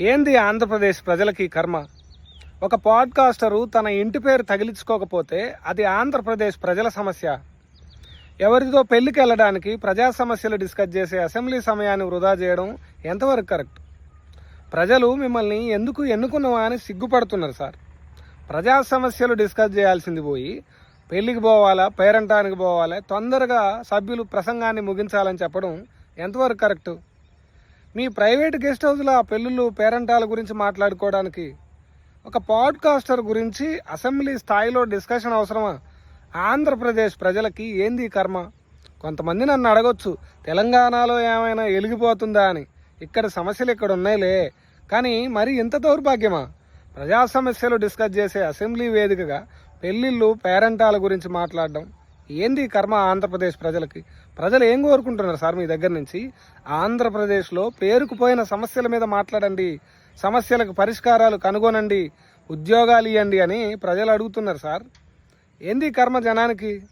ఏంది ఆంధ్రప్రదేశ్ ప్రజలకి కర్మ? ఒక పాడ్కాస్టరు తన ఇంటి పేరు తగిలించుకోకపోతే అది ఆంధ్రప్రదేశ్ ప్రజల సమస్య. ఎవరితో పెళ్ళికి వెళ్ళడానికి ప్రజా సమస్యలు డిస్కస్ చేసే అసెంబ్లీ సమయాన్ని వృధా చేయడం ఎంతవరకు కరెక్ట్? ప్రజలు మిమ్మల్ని ఎందుకు ఎన్నుకున్నావా అని సిగ్గుపడుతున్నారు సార్. ప్రజా సమస్యలు డిస్కస్ చేయాల్సింది పోయి పెళ్ళికి పోవాలా పేరంటానికి పోవాలా తొందరగా సభ్యులు ప్రసంగాన్ని ముగించాలని చెప్పడం ఎంతవరకు కరెక్టు? మీ ప్రైవేట్ గెస్ట్ హౌస్లో ఆ పెళ్ళిళ్ళు పేరెంటాల గురించి మాట్లాడుకోవడానికి ఒక పాడ్కాస్టర్ గురించి అసెంబ్లీ స్థాయిలో డిస్కషన్ అవసరమా? ఆంధ్రప్రదేశ్ ప్రజలకి ఏంది కర్మ? కొంతమంది నన్ను అడగొచ్చు తెలంగాణలో ఏమైనా వెలిగిపోతుందా అని. ఇక్కడ సమస్యలు ఇక్కడ ఉన్నాయిలే. కానీ మరి ఇంత దౌర్భాగ్యమా? ప్రజా సమస్యలు డిస్కస్ చేసే అసెంబ్లీ వేదికగా పెళ్ళిళ్ళు పేరెంటాల గురించి మాట్లాడడం ఏంది కర్మ ఆంధ్రప్రదేశ్ ప్రజలకి? ప్రజలు ఏం కోరుకుంటున్నారు సార్ మీ దగ్గర నుంచి? ఆంధ్రప్రదేశ్లో పేరుకుపోయిన సమస్యల మీద మాట్లాడండి. సమస్యలకు పరిష్కారాలు కనుగొనండి. ఉద్యోగాలు ఇవ్వండి అని ప్రజలు అడుగుతున్నారు సార్. ఏంది కర్మ జనానికి?